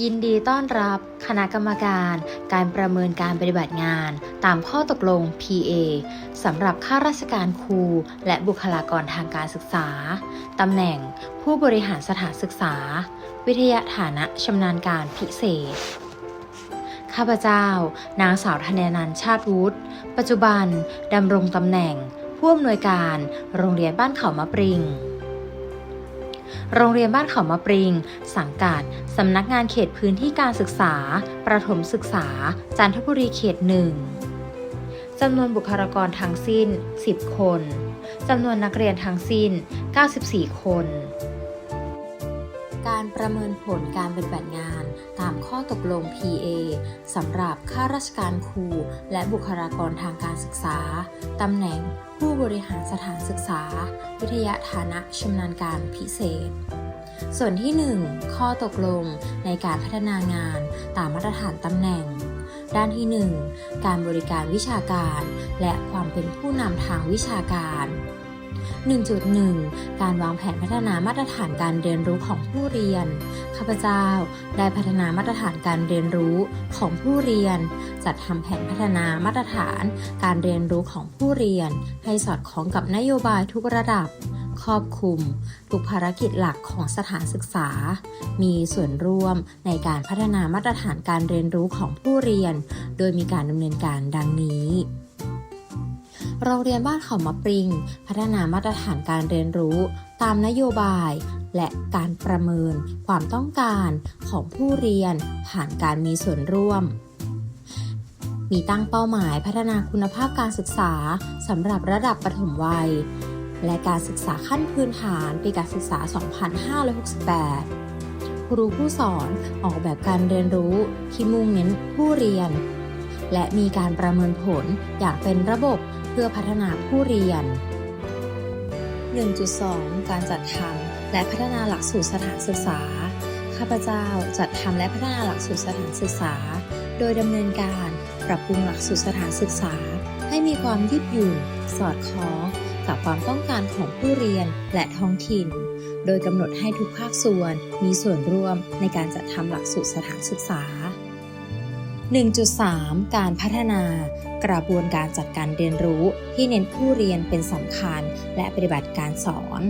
ยินดีต้อนรับคณะกรรมการการประเมินการปฏิบัติงาน ตามข้อตกลง PA สำหรับข้าราชการครู และบุคลากรทางการศึกษา ตำแหน่งผู้บริหารสถานศึกษา วิทยาฐานะชำนาญการพิเศษ ข้าพเจ้า นางสาวธนนันชาติวุฒิ ปัจจุบันดำรงตำแหน่งผู้อำนวยการโรงเรียนบ้านเขามะปริง โรงเรียนบ้านเขามะปริง สังกัด สำนักงานเขตพื้นที่การศึกษา ประถมศึกษา จันทบุรีเขตหนึ่งจำนวนบุคลากรทั้งสิ้น 10 คน จำนวนนักเรียนทั้งสิ้น 94 คน การประเมินผลการปฏิบัติงาน ตามข้อตกลง PA สำหรับข้าราชการครูและบุคลากรทางการศึกษา ตำแหน่งผู้บริหารสถานศึกษา วิทยาฐานะชำนาญการพิเศษ ส่วนที่ 1 ข้อตกลงในการพัฒนางาน ตามมาตรฐานตำแหน่งด้านที่ 1 การบริการวิชาการ และความเป็นผู้นำทางวิชาการ 1.1 การวางแผนพัฒนามาตรฐานการเรียนรู้ของผู้เรียน ข้าพเจ้าได้พัฒนามาตรฐานการเรียนรู้ของผู้เรียน จัดทำแผนพัฒนามาตรฐานการเรียนรู้ของผู้เรียน ให้สอดคล้องกับนโยบายทุกระดับ ครอบคลุม ทุกภารกิจหลักของสถานศึกษา มีส่วนร่วมในการพัฒนามาตรฐานการเรียนรู้ของผู้เรียน โดยมีการดำเนินการดังนี้ โรงเรียนบ้านเขามะปริง พัฒนามาตรฐานการเรียนรู้ ตามนโยบาย และการประเมินความต้องการของผู้เรียนผ่านการมีส่วนร่วม มีตั้งเป้าหมายพัฒนาคุณภาพการศึกษาสำหรับระดับประถมวัย และการศึกษาขั้นพื้นฐานปีการศึกษา 2568ครูผู้สอนออกแบบการเรียนรู้ที่มุ่งเน้นผู้เรียน และมีการประเมินผลอย่างเป็นระบบ เพื่อพัฒนาผู้เรียน 1.2 การจัดทำและพัฒนาหลักสูตรสถานศึกษา ข้าพเจ้าจัดทำและพัฒนาหลักสูตรสถานศึกษา โดยดำเนินการปรับปรุงหลักสูตรสถานศึกษา ให้มีความยืดหยุ่น สอดคล้องกับความต้องการของผู้เรียนและท้องถิ่น โดยกำหนดให้ทุกภาคส่วนมีส่วนร่วมในการจัดทำหลักสูตรสถานศึกษา 1.3 การพัฒนา กระบวนการจัดการเรียนรู้ที่เน้นผู้เรียนเป็นสำคัญ และปฏิบัติการสอน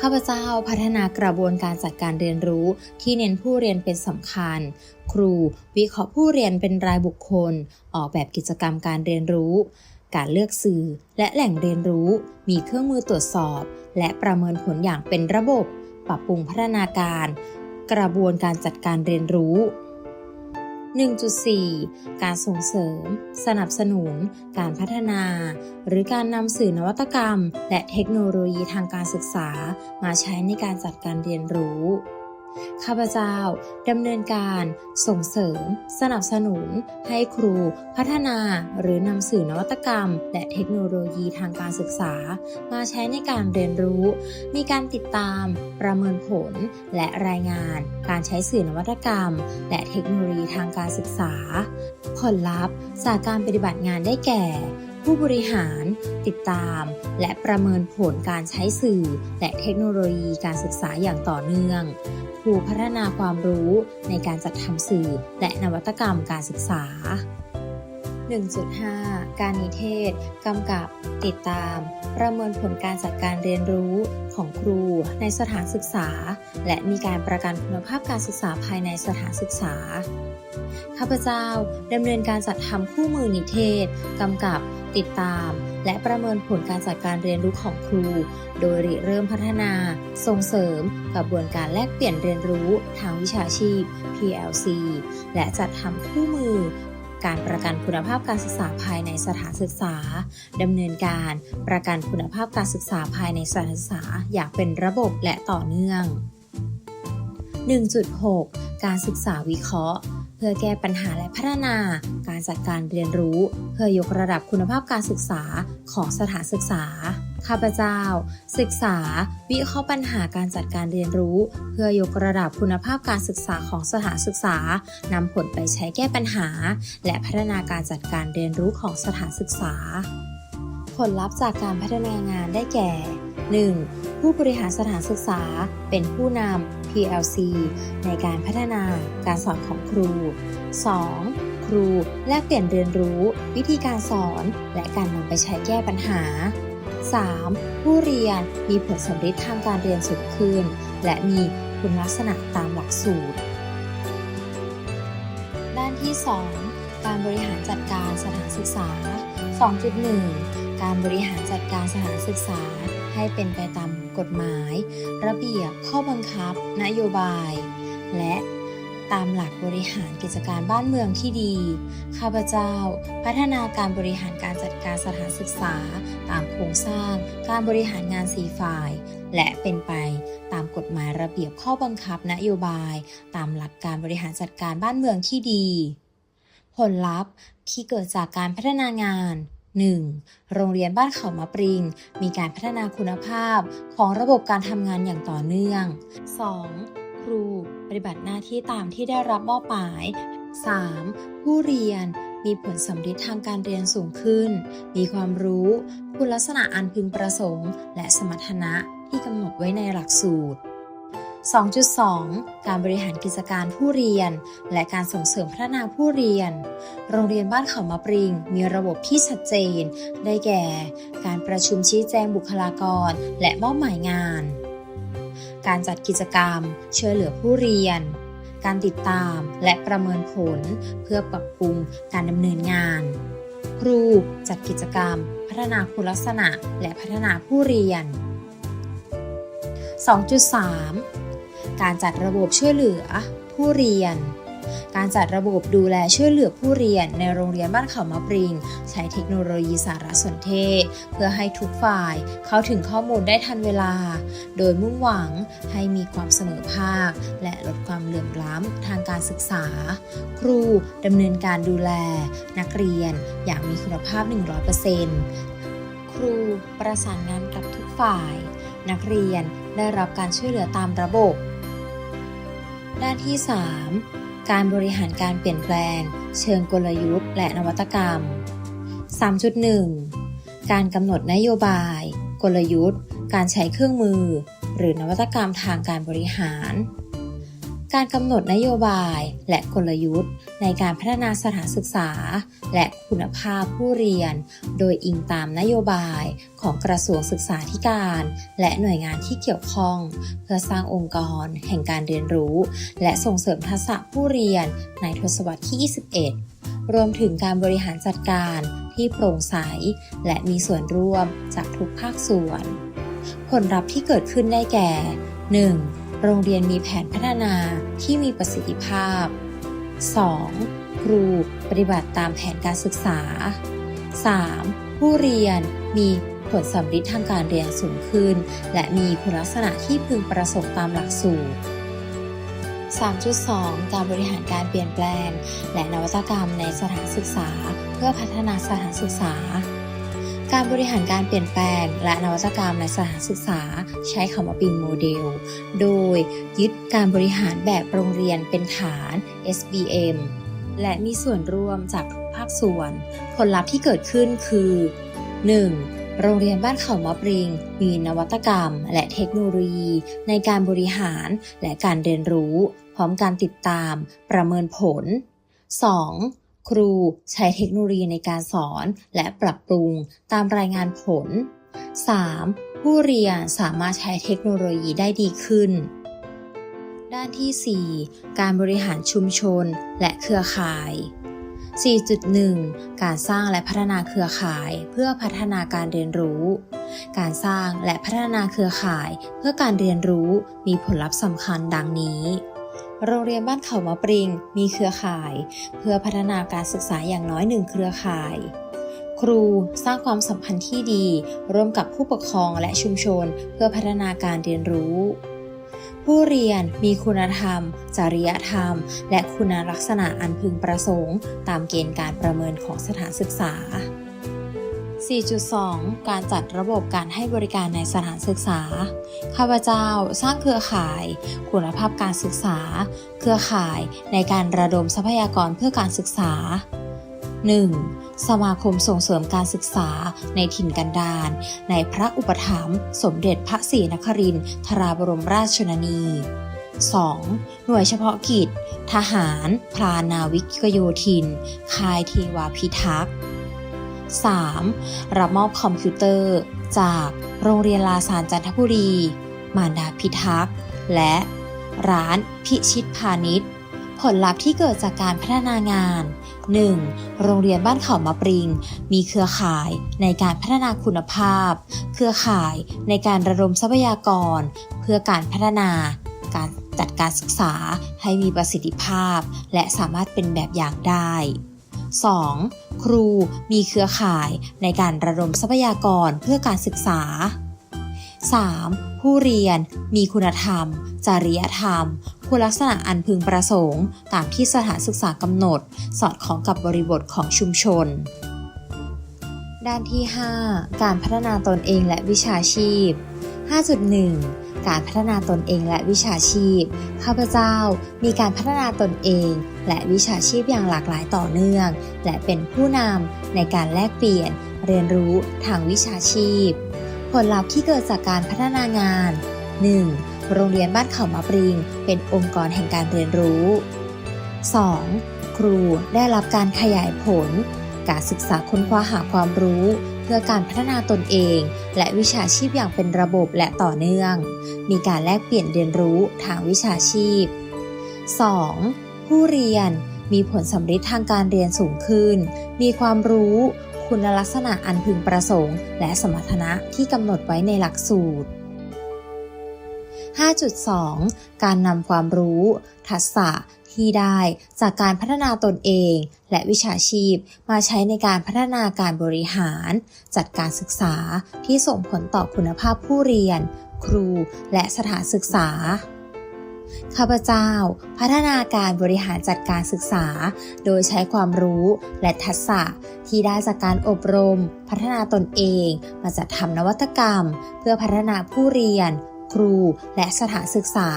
ข้าพเจ้าพัฒนากระบวนการจัดการเรียนรู้ที่เน้นผู้เรียนเป็นสำคัญ ครูวิเคราะห์ผู้เรียนเป็นรายบุคคล ออกแบบกิจกรรมการเรียนรู้ การเลือกสื่อและแหล่งเรียนรู้ มีเครื่องมือตรวจสอบ และประเมินผลอย่างเป็นระบบ ปรับปรุงพัฒนาการ กระบวนการจัดการเรียนรู้ 1.4 การส่งเสริม สนับสนุน การพัฒนา หรือการนำสื่อนวัตกรรม และเทคโนโลยีทางการศึกษา มาใช้ในการจัดการเรียนรู้ ข้าพเจ้าดำเนินการส่งเสริม สนับสนุน ให้ครูพัฒนาหรือนำสื่อนวัตกรรม และเทคโนโลยีทางการศึกษา มาใช้ในการเรียนรู้ มีการติดตาม ประเมินผล และรายงาน การใช้สื่อนวัตกรรม และเทคโนโลยีทางการศึกษา ผลลัพธ์จากการปฏิบัติงานได้แก่ ผู้บริหาร ติดตาม และประเมินผลการใช้สื่อ และเทคโนโลยีการศึกษาอย่างต่อเนื่องครูพัฒนาความรู้ในการจัดทำสื่อ และนวัตกรรมการศึกษา 1.5 การนิเทศ กำกับ ติดตาม ประเมินผลการจัดการเรียนรู้ของครูในสถานศึกษา และมีการประกันคุณภาพการศึกษาภายในสถานศึกษา ข้าพเจ้าดำเนินการจัดทำคู่มือนิเทศ กำกับ ติดตาม และประเมินผลการจัดการเรียนรู้ของครู โดยริเริ่มพัฒนา ส่งเสริมกระบวนการแลกเปลี่ยนเรียนรู้ทางวิชาชีพ PLC และจัดทำคู่มือ การประกันคุณภาพการศึกษาภายในสถานศึกษาดำเนินการประกันคุณภาพการศึกษาภายในสถานศึกษาอย่างเป็นระบบและต่อเนื่อง 1.6 การศึกษาวิเคราะห์ เพื่อแก้ปัญหาและพัฒนา การจัดการเรียนรู้ เพื่อยกระดับคุณภาพการศึกษาของสถานศึกษา ข้าพเจ้า ศึกษา วิเคราะห์ปัญหาการจัดการเรียนรู้ เพื่อยกระดับคุณภาพการศึกษาของสถานศึกษานำผลไปใช้แก้ปัญหา และพัฒนาการจัดการเรียนรู้ของสถานศึกษา ผลลัพธ์จากการพัฒนางานได้แก่ 1. ผู้บริหารสถานศึกษาเป็นผู้นำ PLC ในการพัฒนาการสอนของครู 2. ครูแลกเปลี่ยนเรียนรู้ วิธีการสอน และการนำไปใช้แก้ปัญหา 3. ผู้เรียนมีผลสำฤทธิ์ทางการเรียนสูงขึ้น และมีคุณลักษณะตามหลักสูตร ด้านที่ 2 การบริหารจัดการสถานศึกษา 2.1 การบริหารจัดการสถานศึกษาให้เป็นไปตามกฎหมาย ระเบียบข้อบังคับ นโยบาย และ ตามหลักบริหารกิจการบ้านเมืองที่ดี ข้าพเจ้า พัฒนาการบริหารการจัดการสถานศึกษา ตามโครงสร้าง การบริหารงานสีฝ่าย และเป็นไปตามกฎหมายระเบียบข้อบังคับนโยบาย ตามหลักการบริหารจัดการบ้านเมืองที่ดี ผลลัพธ์ที่เกิดจากการพัฒนางาน 1. โรงเรียนบ้านเขามะปริง มีการพัฒนาคุณภาพของระบบการทำงานอย่างต่อเนื่อง 2. ครู ปฏิบัติหน้าที่ตามที่ได้รับมอบหมาย 3. ผู้เรียนมีผลสำฤทธิ์ทางการเรียนสูงขึ้น มีความรู้ คุณลักษณะอันพึงประสงค์ และสมรรถนะที่กำหนดไว้ในหลักสูตร 2.2 การบริหารกิจการผู้เรียน และการส่งเสริมพัฒนาผู้เรียน โรงเรียนบ้านเขามะปริง มีระบบที่ชัดเจน ได้แก่ การประชุมชี้แจงบุคลากร และมอบหมายงาน การจัดกิจกรรม เชื่อเหลือผู้เรียน การติดตามและประเมินผลเพื่อปรับปรุงการดำเนินงาน ครูจัดกิจกรรม พัฒนาคุณลักษณะและพัฒนาผู้เรียน 2.3 การจัดระบบช่วยเหลือผู้เรียน การจัดระบบดูแลช่วยเหลือผู้เรียนในโรงเรียนบ้านเขามะปริง ใช้เทคโนโลยีสารสนเทศ เพื่อให้ทุกฝ่ายเข้าถึงข้อมูลได้ทันเวลา โดยมุ่งหวังให้มีความเสมอภาค และลดความเหลื่อมล้ำทางการศึกษา ครูดำเนินการดูแล นักเรียนอย่างมีคุณภาพ 100%ครูประสานงานกับทุกฝ่าย นักเรียนได้รับการช่วยเหลือตามระบบ ด้านที่ 3 การบริหารการเปลี่ยนแปลง เชิงกลยุทธ์ และนวัตกรรม 3.1 การกำหนดนโยบาย กลยุทธ์ การใช้เครื่องมือ หรือนวัตกรรมทางการบริหาร การกำหนดนโยบายและกลยุทธ์ ในการพัฒนาสถานศึกษา และคุณภาพผู้เรียน โดยอิงตามนโยบายของกระทรวงศึกษาธิการ และหน่วยงานที่เกี่ยวข้อง เพื่อสร้างองค์กร แห่งการเรียนรู้ และส่งเสริมทักษะผู้เรียนในทศวรรษที่ 21 รวมถึงการบริหารจัดการที่โปร่งใส และมีส่วนร่วมจากทุกภาคส่วน ผลลัพธ์ที่เกิดขึ้นได้แก่ 1. โรงเรียนมีแผนพัฒนาที่มีประสิทธิภาพ 2. ครูปฏิบัติตามแผนการศึกษา 3. ผู้เรียนมีผลสำฤทธิ์ทางการเรียนสูงขึ้น และมีคุณลักษณะที่พึงประสงค์ตามหลักสูตร 3.2 การบริหารการเปลี่ยนแปลง และนวัตกรรมในสถานศึกษา เพื่อพัฒนาสถานศึกษา การบริหารการเปลี่ยนแปลง และนวัตกรรมในสถานศึกษาใช้คำว่าปิงโมเดล โดยยึดการบริหารแบบโรงเรียนเป็นฐาน SBM และมีส่วนร่วมจากทุกภาคส่วน ผลลัพธ์ที่เกิดขึ้นคือ 1. โรงเรียนบ้านเขามะปริง มีนวัตกรรม และเทคโนโลยี ในการบริหารและการเรียนรู้ พร้อมการติดตาม ประเมินผล 2. ครูใช้เทคโนโลยีในการสอนและปรับปรุงตามรายงานผล 3. ผู้เรียนสามารถใช้เทคโนโลยีได้ดีขึ้น ด้านที่ 4 การบริหารชุมชนและเครือข่าย 4.1 การสร้างและพัฒนาเครือข่ายเพื่อพัฒนาการเรียนรู้ การสร้างและพัฒนาเครือข่ายเพื่อการเรียนรู้มีผลลัพธ์สำคัญดังนี้ โรงเรียนบ้านเขามะปริง มีเครือข่าย เพื่อพัฒนาการศึกษาอย่างน้อยหนึ่งเครือข่าย ครูสร้างความสัมพันธ์ที่ดี ร่วมกับผู้ปกครองและชุมชน เพื่อพัฒนาการเรียนรู้ ผู้เรียนมีคุณธรรม จริยธรรม และคุณลักษณะอันพึงประสงค์ ตามเกณฑ์การประเมินของสถานศึกษา 4.2 การจัดระบบการให้บริการในสถานศึกษา ข้าพเจ้าสร้างเครือข่าย คุณภาพการศึกษา เครือข่ายในการระดมทรัพยากรเพื่อการศึกษา 1. สมาคมส่งเสริมการศึกษาในถิ่นกันดารในพระอุปถัมภ์สมเด็จพระศรีนครินทราบรมราชชนนี 2. หน่วยเฉพาะกิจ ทหารพลานาวิกโยธิน คายเทวาพิทักษ์ 3. รับมอบคอมพิวเตอร์ จากโรงเรียนลาซานจันทบุรี มารดาพิทักษ์ และร้านพิชิตพาณิชย์ ผลลัพธ์ที่เกิดจากการพัฒนางาน 1. โรงเรียนบ้านเขามาปริง มีเครือข่ายในการพัฒนาคุณภาพ เครือข่ายในการระดมทรัพยากร เพื่อการพัฒนาการจัดการศึกษาให้มีประสิทธิภาพ และสามารถเป็นแบบอย่างได้ 2. ครูมีเครือข่ายในการระดมทรัพยากรเพื่อการศึกษา 3. ผู้เรียนมีคุณธรรม จริยธรรม คุณลักษณะอันพึงประสงค์ ตามที่สถานศึกษากำหนด สอดคล้องกับบริบทของชุมชน ด้านที่ 5 การพัฒนาตนเองและวิชาชีพ 5.1 การพัฒนาตนเองและวิชาชีพ ข้าพเจ้ามีการพัฒนาตนเอง และวิชาชีพอย่างหลากหลายต่อเนื่อง และเป็นผู้นำในการแลกเปลี่ยน เรียนรู้ทางวิชาชีพ ผลลัพธ์ที่เกิดจากการพัฒนางาน 1. โรงเรียนบ้านเขามาปริง เป็นองค์กรแห่งการเรียนรู้ 2. ครูได้รับการขยายผล การศึกษาค้นคว้าหาความรู้ เพื่อการพัฒนาตนเอง และวิชาชีพอย่างเป็นระบบและต่อเนื่อง มีการแลกเปลี่ยนเรียนรู้ทางวิชาชีพ 2. ผู้เรียนมีผลสำฤทธิ์ทางการเรียนสูงขึ้น มีความรู้ คุณลักษณะอันพึงประสงค์ และสมรรถนะที่กำหนดไว้ในหลักสูตร 5.2 การนำความรู้ ทักษะ ที่ได้จากการพัฒนาตนเอง และวิชาชีพมาใช้ในการพัฒนาการบริหาร จัดการศึกษาที่ส่งผลต่อคุณภาพผู้เรียน ครูและสถานศึกษาข้าพเจ้า พัฒนาการบริหารจัดการศึกษา โดยใช้ความรู้และทักษะที่ได้จากการอบรม พัฒนาตนเอง มาจัดทำนวัตกรรม เพื่อพัฒนาผู้เรียน ครูและสถานศึกษา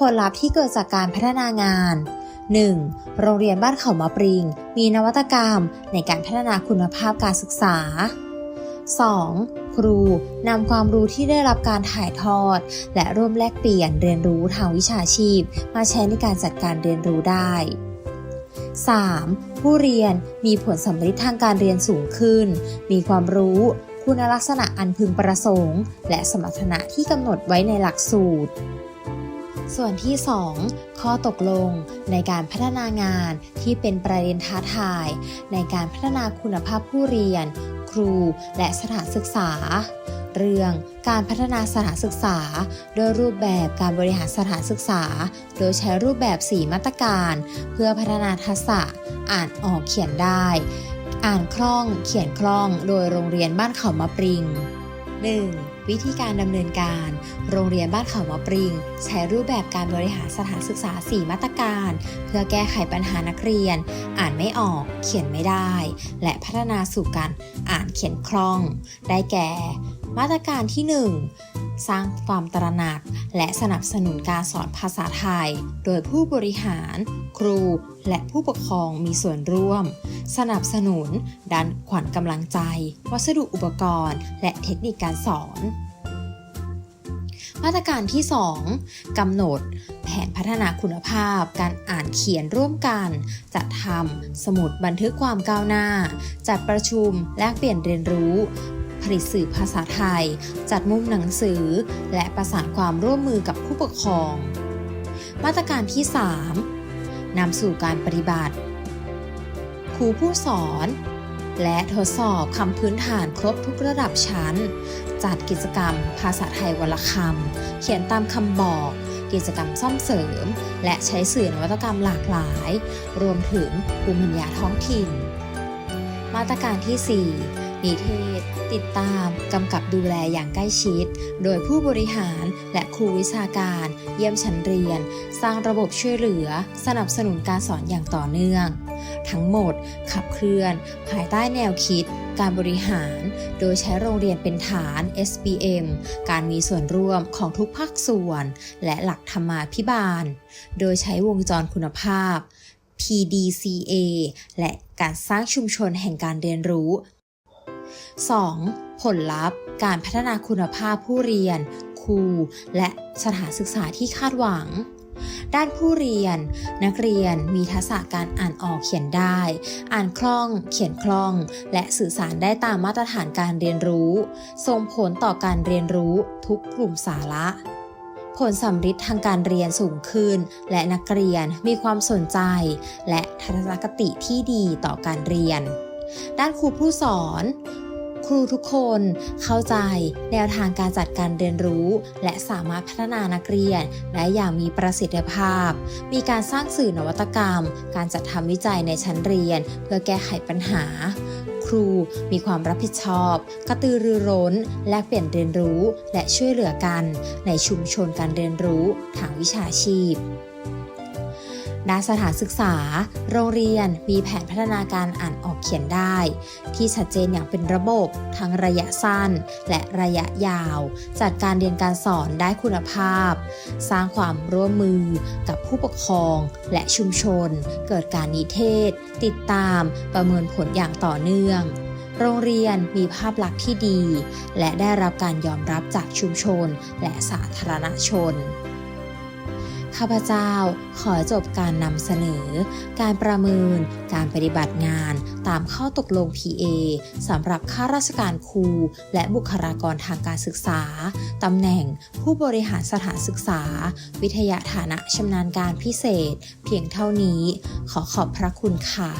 ผลลัพธ์ที่เกิดจากการพัฒนางาน 1. โรงเรียนบ้านเขามาปริง มีนวัตกรรมในการพัฒนาคุณภาพการศึกษา 2. ครูนำความรู้ที่ได้รับการถ่ายทอด และร่วมแลกเปลี่ยนเรียนรู้ทางวิชาชีพ มาใช้ในการจัดการเรียนรู้ได้ 3. ผู้เรียนมีผลสำฤทธิ์ทางการเรียนสูงขึ้น มีความรู้ คุณลักษณะอันพึงประสงค์ และสมรรถนะที่กำหนดไว้ในหลักสูตร ส่วนที่ 2 ข้อตกลงในการพัฒนางานที่เป็นประเด็นท้าทาย ในการพัฒนาคุณภาพผู้เรียน ครูและสถานศึกษา เรื่องการพัฒนาสถานศึกษา โดยรูปแบบการบริหารสถานศึกษา โดยใช้รูปแบบ 4 มาตรการ เพื่อพัฒนาทักษะอ่านออกเขียนได้ อ่านคล่องเขียนคล่อง โดยโรงเรียนบ้านเขามาปริง 1. วิธีการดำเนินการ โรงเรียนบ้านเขามาปริง ใช้รูปแบบการบริหารสถานศึกษา 4 มาตรการ เพื่อแก้ไขปัญหานักเรียน อ่านไม่ออก เขียนไม่ได้ และพัฒนาสู่การอ่านเขียนคล่อง ได้แก่ มาตรการที่ 1 สร้างความตระหนัก และสนับสนุนการสอนภาษาไทย โดยผู้บริหาร ครู และผู้ปกครองมีส่วนร่วม สนับสนุนด้านขวัญกำลังใจ วัสดุอุปกรณ์ และเทคนิคการสอน มาตรการที่ 2กำหนด แผนพัฒนาคุณภาพ การอ่านเขียนร่วมกัน จัดทำสมุดบันทึกความก้าวหน้า จัดประชุมแลกเปลี่ยนเรียนรู้ ผลิตสื่อภาษาไทย จัดมุมหนังสือ และประสานความร่วมมือกับผู้ปกครอง มาตรการที่ 3นำสู่การปฏิบัติ ครูผู้สอน และทดสอบคำพื้นฐานครบทุกระดับชั้น จัดกิจกรรม ภาษาไทยวนละคำเขียนตามคำบอก กิจกรรมซ่อมเสริม และใช้สื่อนวัตกรรมหลากหลาย รวมถึงภูมิปัญญาท้องถิ่น มาตรการที่ 4 นิเทศ ติดตามกำกับดูแลอย่างใกล้ชิด โดยผู้บริหารและครูวิชาการ เยี่ยมชั้นเรียน สร้างระบบช่วยเหลือ สนับสนุนการสอนอย่างต่อเนื่อง ทั้งหมดขับเคลื่อน ภายใต้แนวคิด การบริหาร โดยใช้โรงเรียนเป็นฐาน SBM การมีส่วนร่วมของทุกภาคส่วน และหลักธรรมาภิบาล โดยใช้วงจรคุณภาพ PDCA และการสร้างชุมชนแห่งการเรียนรู้ 2. ผลลัพธ์ การพัฒนาคุณภาพผู้เรียน ครู และสถานศึกษาที่คาดหวัง ด้านผู้เรียน นักเรียนมีทักษะการอ่านออกเขียนได้ อ่านคล่อง เขียนคล่อง และสื่อสารได้ตามมาตรฐานการเรียนรู้ ส่งผลต่อการเรียนรู้ทุกกลุ่มสาระผลสำฤทธิ์ทางการเรียนสูงขึ้น และนักเรียนมีความสนใจ และทัศนคติที่ดีต่อการเรียน ด้านครูผู้สอน รูทุกคนเข้าใจแนวทางการจัดการเรียนรู้ และสามารถพัฒนานักเรียนได้อย่างมีประสิทธิภาพ มีการสร้างสื่อนวัตกรรม การจัดทำวิจัยในชั้นเรียน เพื่อแก้ไขปัญหา ครูมีความรับผิดชอบ กระตือรือร้น แลกเปลี่ยนเรียนรู้ และช่วยเหลือกัน ในชุมชนการเรียนรู้ทางวิชาชีพ ดาสถานศึกษา โรงเรียนมีแผนพัฒนาการอ่านออกเขียนได้ ที่ชัดเจนอย่างเป็นระบบ ทั้งระยะสั้น และระยะยาว จัดการเรียนการสอนได้คุณภาพ สร้างความร่วมมือกับผู้ปกครองและชุมชน เกิดการนิเทศ ติดตามประเมินผลอย่างต่อเนื่องโรงเรียนมีภาพลักษณ์ที่ดี และได้รับการยอมรับจากชุมชนและสาธารณชน ข้าพเจ้าขอจบการนำเสนอ การประเมิน การปฏิบัติงานตามข้อตกลง PA สำหรับข้าราชการครู และบุคลากรทางการศึกษา ตำแหน่งผู้บริหารสถานศึกษา วิทยาฐานะชำนาญการพิเศษ เพียงเท่านี้ ขอขอบพระคุณค่ะ